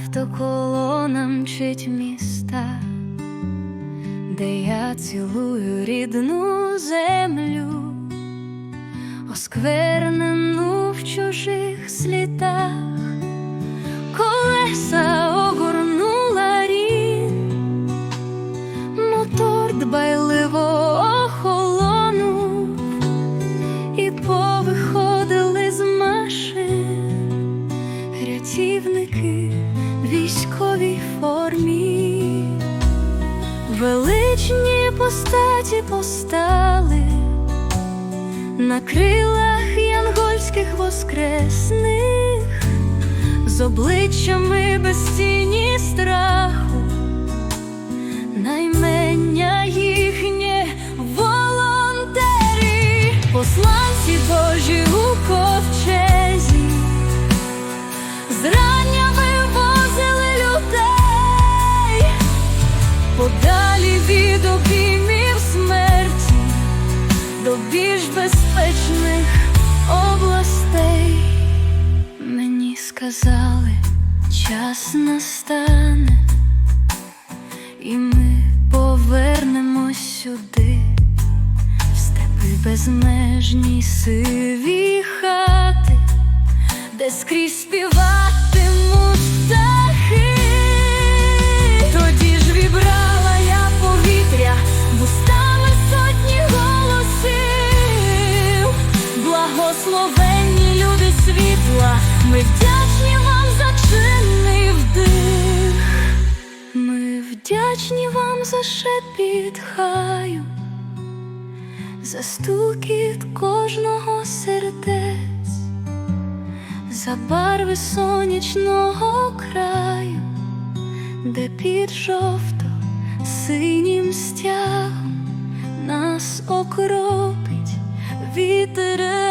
Автоколона мчить міста, де я цілую рідну землю, осквернену в чужих слідах, колеса на крилах янгольських воскресних, з обличчями без тіні страху, наймення їхнє волонтери, посланці Божі до більш безпечних областей. Мені сказали, час настане, і ми повернемось сюди, в степи безмежні сиві хати де скрізь співатимуть Благословенні люди світла, ми вдячні вам за чинний вдих. Ми вдячні вам за шепіт хаю, за стукіт кожного сердець за барви сонячного краю, де під жовто синім стягом нас окропить вітерець,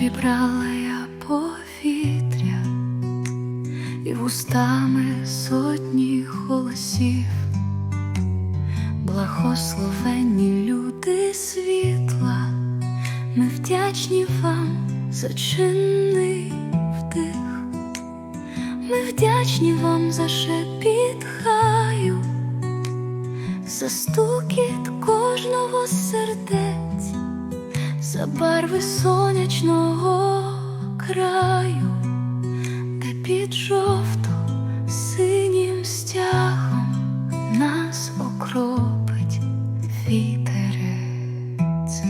вібрала я повітря і вустами сотні голосів, благословенні люди світла, ми вдячні вам за чинний вдих, ми вдячні вам за шепіт хаю, за стукіт кожного сердець, за барви сонячного краю, де під жовто синім стягом нас окропить вітерець.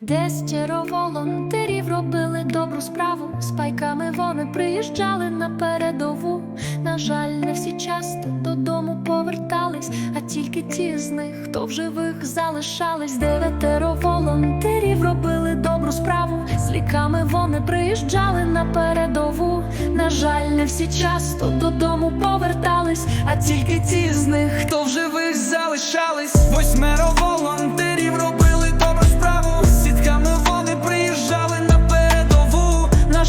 Волонтерів робили добру справу. З пайками вони приїжджали на передову. На жаль, не всі часто додому повертались, а тільки ті з них, хто в живих залишались. Дев'ятеро волонтерів робили добру справу. З ліками вони приїжджали на передову. На жаль, не всі часто додому повертались, а тільки ті з них, хто в живих залишались, восьмеро волонтерів робили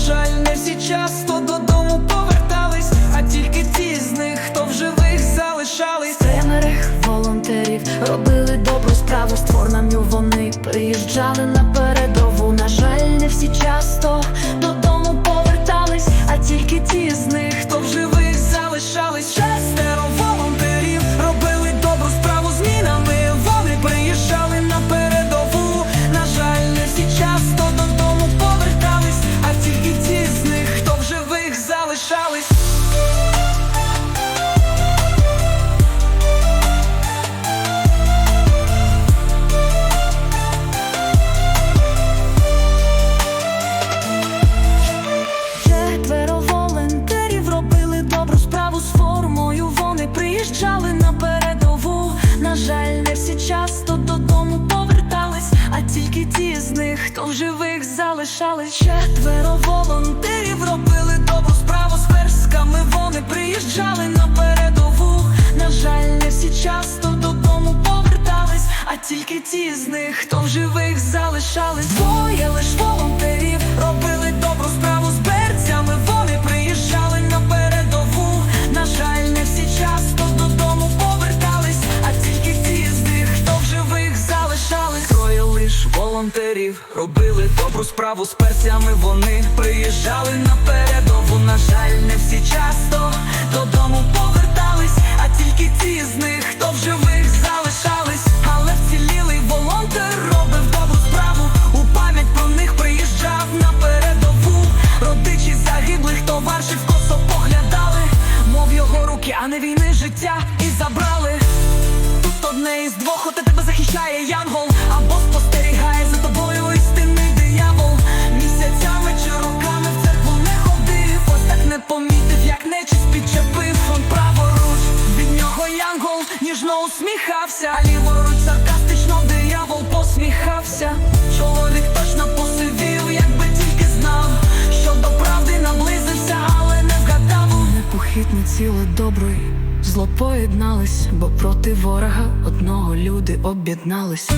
жаль, не всі часто додому повертались, а тільки ті з них, хто в живих залишались. Семерих волонтерів робили добру справу, створною вони приїжджали на залишались четверо волонтерів робили добру справу з персками. Вони приїжджали на передову. На жаль, не всі часто додому повертались, а тільки ті з них, хто в живих залишались. Двоє лиш волонтерів робили добру справу з перцями. Вони приїжджали на передову. На жаль, не всі часто додому повертались, а тільки ті з них, хто в живих залишались, але вцілілий волонтер усміхався. А ліворуч саркастично диявол посміхався. Чоловік точно посивів, якби тільки знав Що до правди наблизився, але не вгадав. Непохитне ціло доброї Зло поєднались, бо проти ворога одного люди об'єднались.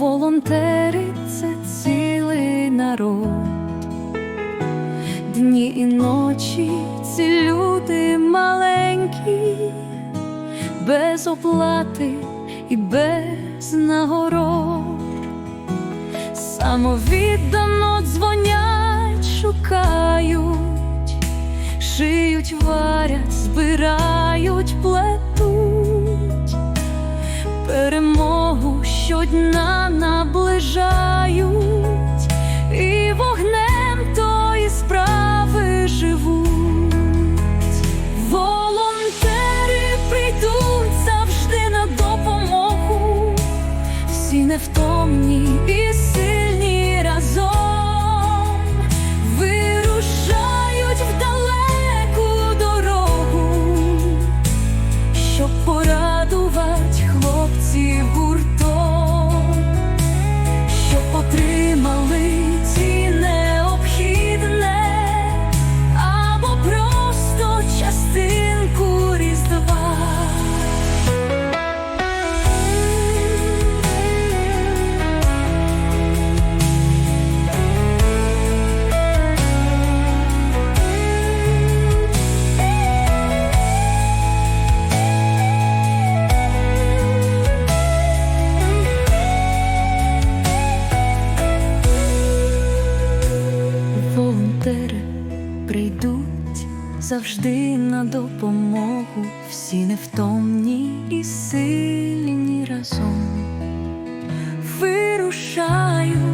Волонтери це цілий народ. Дні і ночі ці люди маленькі, без оплати і без нагород. Самовіддано дзвонять, шукають шиють, варять, збирають, плетуть, перемогу щодня наближають, і вогнем тої справи живуть. Волонтери прийдуть завжди на допомогу, всі невтомні і сильні прийдуть завжди на допомогу, всі невтомні і сильні разом вирушають.